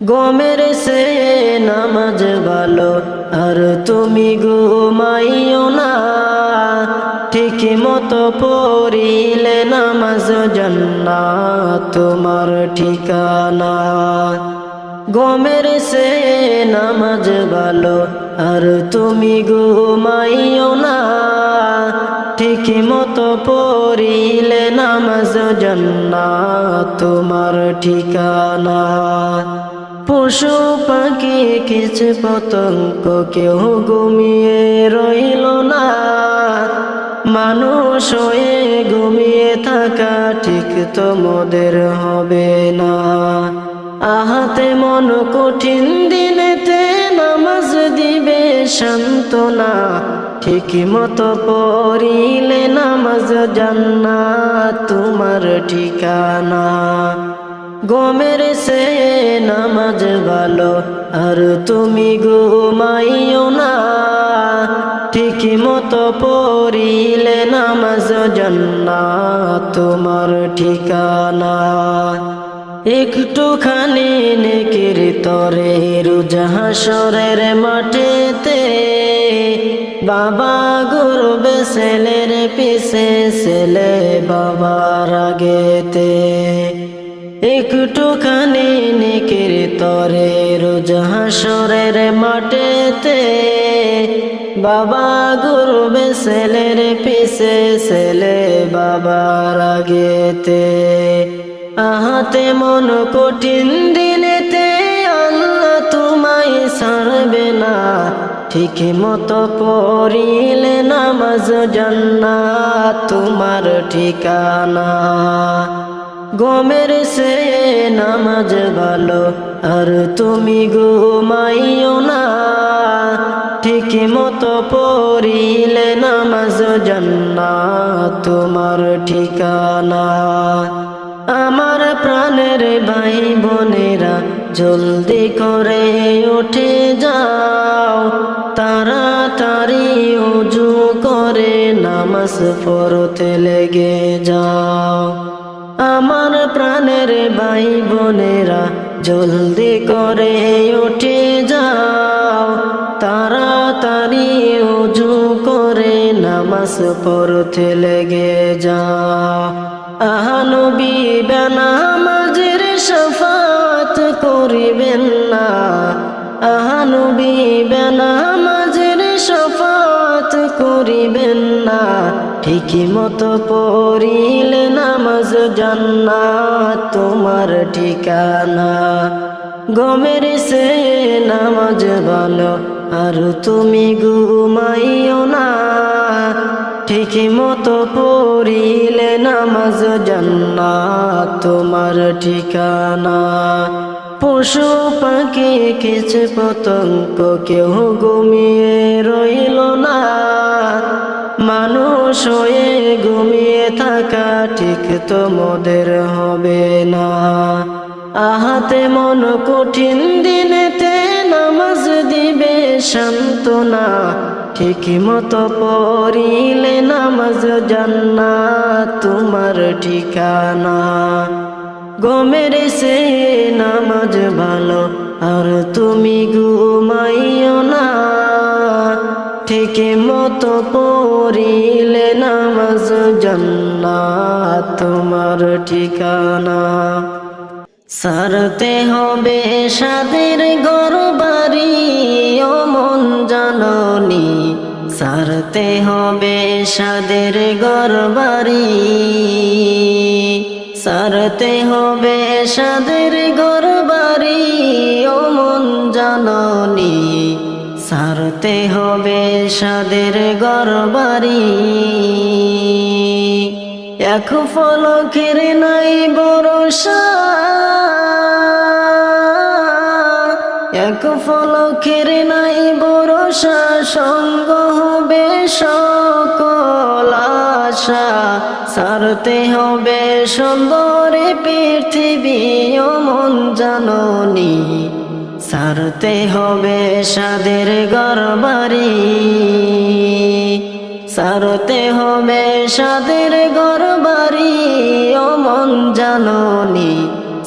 গমের সে নামাজ ভালো, আর তুমি ঘুমাইও না। ঠিক মতো পড়িলে নামাজ জন্না তোমার ঠিকানা। গমের সে নামাজ ভালো, আর তুমি ঘুমাইও না। ঠিক মতো পড়িলে নামাজ জন্না তোমার ঠিকানা। পশু পাখি কিছু পতঙ্গ কেউ ঘুমিয়ে রইল না। মানুষ হয়ে ঘুমিয়ে থাকা ঠিক তোমাদের হবে না। আহাতে মন কঠিন দিনেতে নামাজ দিবে সান্ত্বনা। ঠিক মতো পড়িলে নামাজ জান্না তোমার ঠিকানা। গমের সে নামাজ ভালো, আর তুমি ঘুমাইও না। ঠিক মতো পড়িলে নামাজ জন্না তোমার ঠিকানা। একটুখানি নেকির তরে রুজাহাসরের মাঠেতে, বাবা গুরবে ছেলের পিছে, ছেলে বাবার আগেতে। একটুখানি নেকির তরে রুজাহাসরের মাঠেতে বাবা গুরবে ছেলের পিছে, ছেলে বাবার আগেতে। আহাতে মন কঠিন দিনেতে আল্লাহ তোমায় ছাড়বে না। ঠিক মতো পড়িলে নামাজ জান্না তোমার ঠিকানা। গমের সে নামাজ ভালো, আর তুমি ঘুমাইও না। ঠিক মতো পড়িলে নামাজ জান্না তোমার ঠিকানা। আমার প্রাণের ভাই বোনেরা জলদি করে উঠে যাও, তাড়াতাড়ি উজু করে নামাজ পড়তে লেগে যাও। আমার প্রাণের ভাই বোনেরা জলদি করে উঠে যাও। তাড়াতাড়ি উজু করে নামাজ পড়তে লেগে যাও। আহানবী বেনামাজের সফাত করিবেন না। আহানবী বেনামাজের সফাত করিবেন না। ঠিকই মতো পড়িলে নামাজ জান্না তোমার ঠিকানা। গমের সে নামাজ ভালো, আর তুমি ঘুমাইও না। ঠিক মতো পড়িলে নামাজ জান্না তোমার ঠিকানা। পশু পাখি, কিছু পতঙ্গ কেউ ঘুমিয়ে রইল না। মানুষ হয়ে ঘুমিয়ে থাকা ঠিক তোমাদের হবে না। আহাতে মন কঠিন দিনেতে নামাজ দিবে সান্ত্বনা, ঠিক মতো পড়িলে নামাজ জান্না তোমার ঠিকানা। গমের সে নামাজ ভালো, আর তুমি ঘুমাইও না। ঠিক মতো পড়িলে নামাজ জান্না তোমার ঠিকানা। সারতে হবে সাদের গর বাড়ি, ও মন জাননি। সারতে হবে সাদের গর বাড়ি, সারতে হবে সাদের গর সারতে হবে সাদের গর বাড়ি এক ফলকের নাই বরসা এক ফলকের নাই বরসা সঙ্গ হবে সকল আশা। সারতে হবে সুন্দরে পৃথিবী ও মন জাননি। সারতে হবে সাদের গরবারি। সারতে হবে সাদের গরবারি, ও মন জাননি।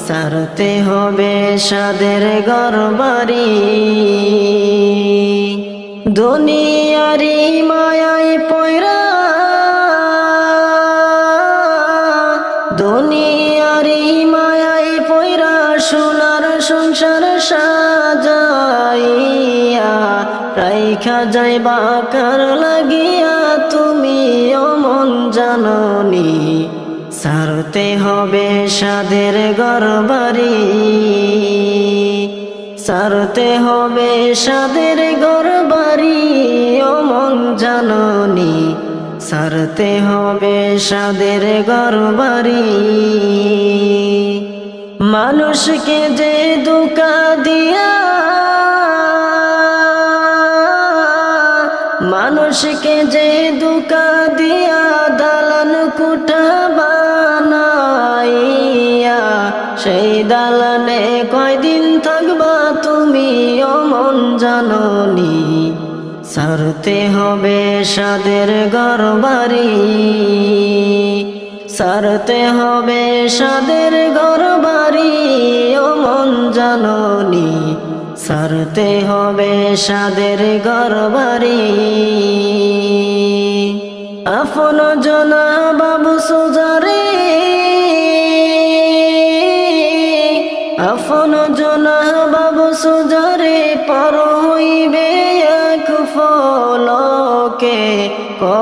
সারতে হবে সাদের গরবারি। দুনিয়ারি মায়াই পয়রা দুনিয়ারি সাজাইয়া, রাইখা যাইবা কার লাগিয়া তুমি অমন জাননি। সারতে হবে সাদের গরবারি। সারতে হবে সাদের গরবারি, অমন জাননি। সারতে হবে সাদের গরবারি। মানুষকে যে দুকা দিয়া, মানুষকে যে দুকা দিয়া দালান কুটা বানাইয়া, সেই দালানে কয়দিন থাকবা তুমি অমন জাননি। সারতে হবে সাদের গরবারি সারতে হবে সাদের গরবারি অমন জাননি। সারতে হবে সাদের গরবারি আপন জনা বাবু সুজারে, আপন জনা বাবু সুজারে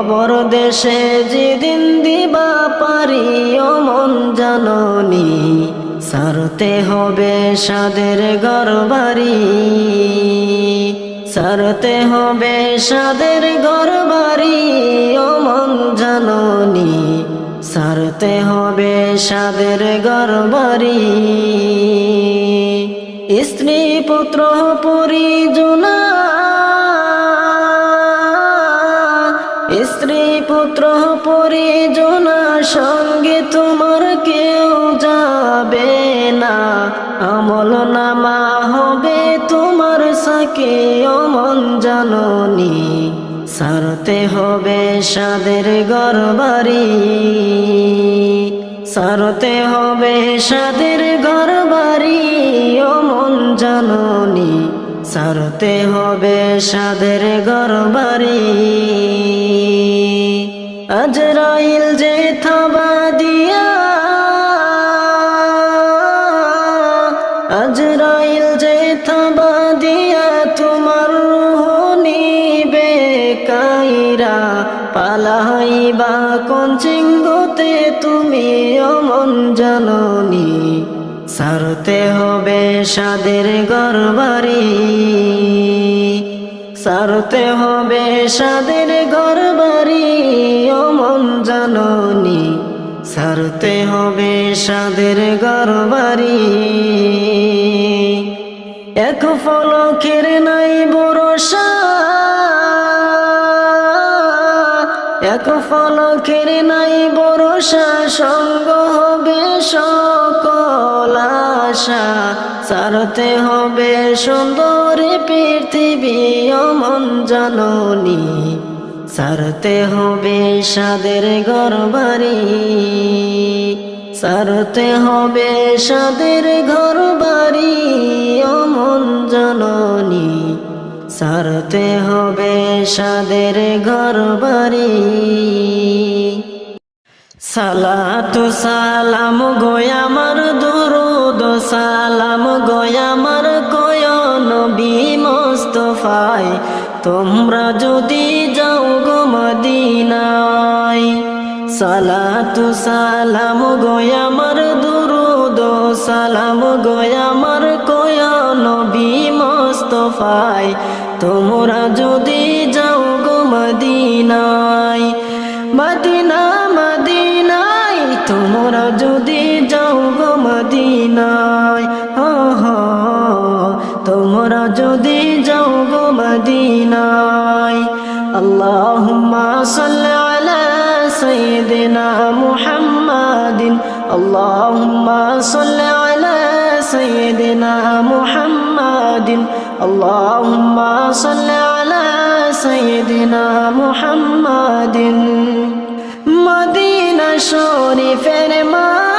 কবর দেশে যেদিন দিবা পারি অমন জাননি। সারতে হবে সাদের গরবারি সারতে হবে সাদের গরবারি অমন জাননি। সারতে হবে সাদের গরবারি স্ত্রী পুত্র পরিজনা স্ত্রী পুত্র পরিজনা সঙ্গে তোমার কেউ যাবে না। আমল নামা হবে তোমার সাকে অমন জাননি। সারতে হবে সাদের গরবারি। সারতে হবে সাদের গরবারি অমন জাননি। সারতে হবে সাদের গরবারি। আজরাইল যে থাবা দিয়া তোমার নিবে কাইরা পালাইবা কোন চিঙ্গতে তুমি অমন জাননি? সারতে হবে সাদের গরবারি সারতে হবে সাদের গরবারি অমন জাননি। সারতে হবে সাদের গরবারি ফলকের নাই বরসা এক ফলকের নাই বরসা সঙ্গ হবে সকল আশা। সারতে হবে সুন্দর পৃথিবী, অমন জাননি। সারতে হবে সাদের গরবারি সারতে হবে সাদের ঘর বাড়ি অমন জননী, সারতে হবে সাদের ঘর বাড়ি সালাতু সালাম গোয়ামার দুরুদ, সালাম গোয়ামার কয় নবী তোমরা যদি যাও গো মদিনায়। সালাতু সালাম গোয়ামার দুরুদ, সালাম গোয়ামার কয় নবী মোস্তফায় তোমরা যদি যাও গো মদিনায়, মদিনা, মদিনায়, তোমরা যদি যাও গো মদিনায় তোমরা যদি যাও গো মদিনায়, আল্লাহুম্মা সাল্লি আলা সাইয়্যিদিনা মুহাম্মাদিন, আল্লাহুম্মা সাল্লি সাইয়্যিদিনা মুহাম্মাদিন আল্লাহুম্মা সাল্লি আলা সাইয়্যিদিনা মুহাম্মাদিন মদিনা শরীফের মাঝে